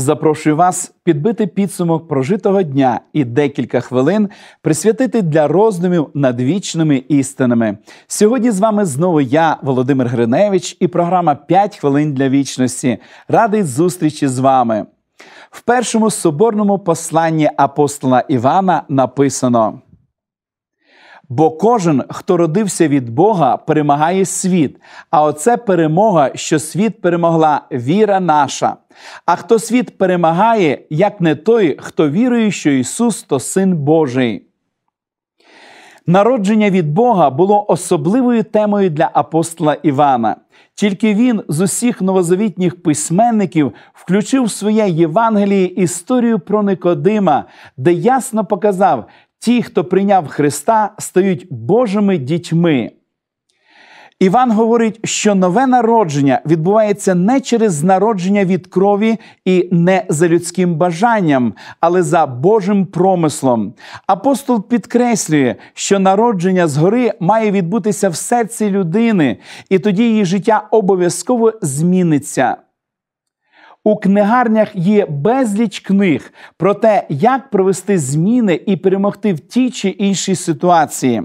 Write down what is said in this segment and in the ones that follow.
Запрошую вас підбити підсумок прожитого дня і декілька хвилин присвятити для роздумів над вічними істинами. Сьогодні з вами знову я, Володимир Гриневич, і програма «5 хвилин для вічності. Радий зустрічі з вами. В першому соборному посланні апостола Івана написано. Бо кожен, хто родився від Бога, перемагає світ. А оце перемога, що світ перемогла, віра наша. А хто світ перемагає, як не той, хто вірує, що Ісус то Син Божий. Народження від Бога було особливою темою для апостола Івана. Тільки він з усіх новозавітніх письменників включив в своє Євангеліє історію про Никодима, де ясно показав, ті, хто прийняв Христа, стають Божими дітьми. Іван говорить, що нове народження відбувається не через народження від крові і не за людським бажанням, але за Божим промислом. Апостол підкреслює, що народження згори має відбутися в серці людини, і тоді її життя обов'язково зміниться. У книгарнях є безліч книг про те, як провести зміни і перемогти в тій чи іншій ситуації.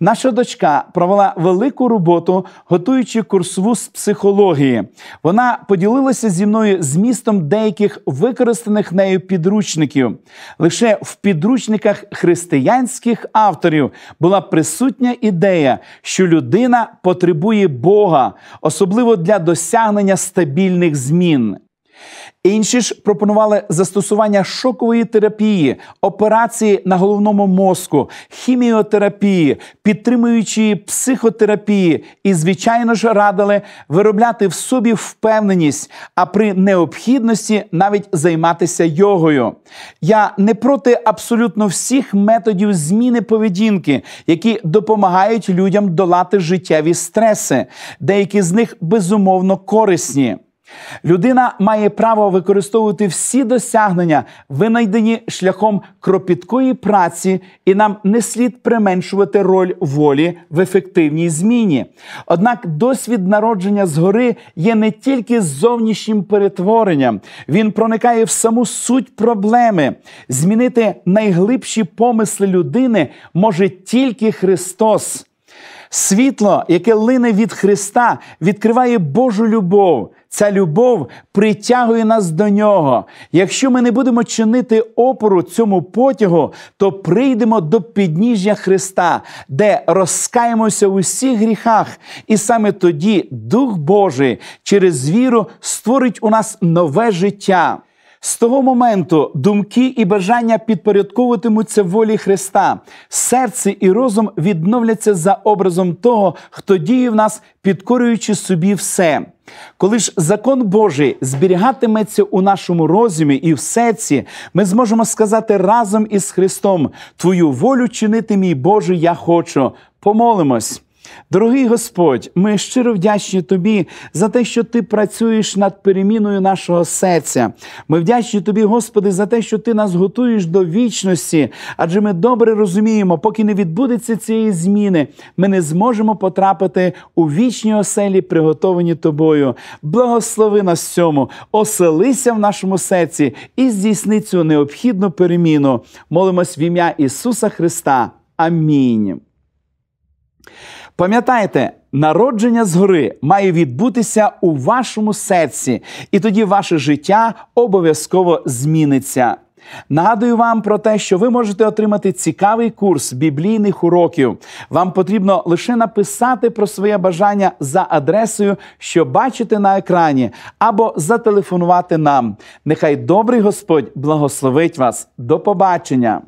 Наша дочка провела велику роботу, готуючи курсову з психології. Вона поділилася зі мною змістом деяких використаних нею підручників. Лише в підручниках християнських авторів була присутня ідея, що людина потребує Бога, особливо для досягнення стабільних змін. Інші ж пропонували застосування шокової терапії, операції на головному мозку, хіміотерапії, підтримуючи психотерапії, і, звичайно ж, радили виробляти в собі впевненість, а при необхідності навіть займатися йогою. Я не проти абсолютно всіх методів зміни поведінки, які допомагають людям долати життєві стреси. Деякі з них безумовно корисні. Людина має право використовувати всі досягнення, винайдені шляхом кропіткої праці, і нам не слід применшувати роль волі в ефективній зміні. Однак досвід народження згори є не тільки зовнішнім перетворенням, він проникає в саму суть проблеми. Змінити найглибші помисли людини може тільки Христос. Світло, яке лине від Христа, відкриває Божу любов. Ця любов притягує нас до нього. Якщо ми не будемо чинити опору цьому потягу, то прийдемо до підніжжя Христа, де розкаємося у всіх гріхах, і саме тоді Дух Божий через віру створить у нас нове життя. З того моменту думки і бажання підпорядковуватимуться волі Христа, серце і розум відновляться за образом того, хто діє в нас, підкорюючи собі все. Коли ж закон Божий зберігатиметься у нашому розумі і в серці, ми зможемо сказати разом із Христом: Твою волю чинити, мій Боже, я хочу. Помолимось. Дорогий Господь, ми щиро вдячні Тобі за те, що Ти працюєш над переміною нашого серця. Ми вдячні Тобі, Господи, за те, що Ти нас готуєш до вічності, адже ми добре розуміємо, поки не відбудеться цієї зміни, ми не зможемо потрапити у вічні оселі, приготовані тобою. Благослови нас цьому, оселися в нашому серці і здійсни цю необхідну переміну. Молимось в ім'я Ісуса Христа. Амінь. Пам'ятайте, народження згори має відбутися у вашому серці, і тоді ваше життя обов'язково зміниться. Нагадую вам про те, що ви можете отримати цікавий курс біблійних уроків. Вам потрібно лише написати про своє бажання за адресою, що бачите на екрані, або зателефонувати нам. Нехай добрий Господь благословить вас. До побачення!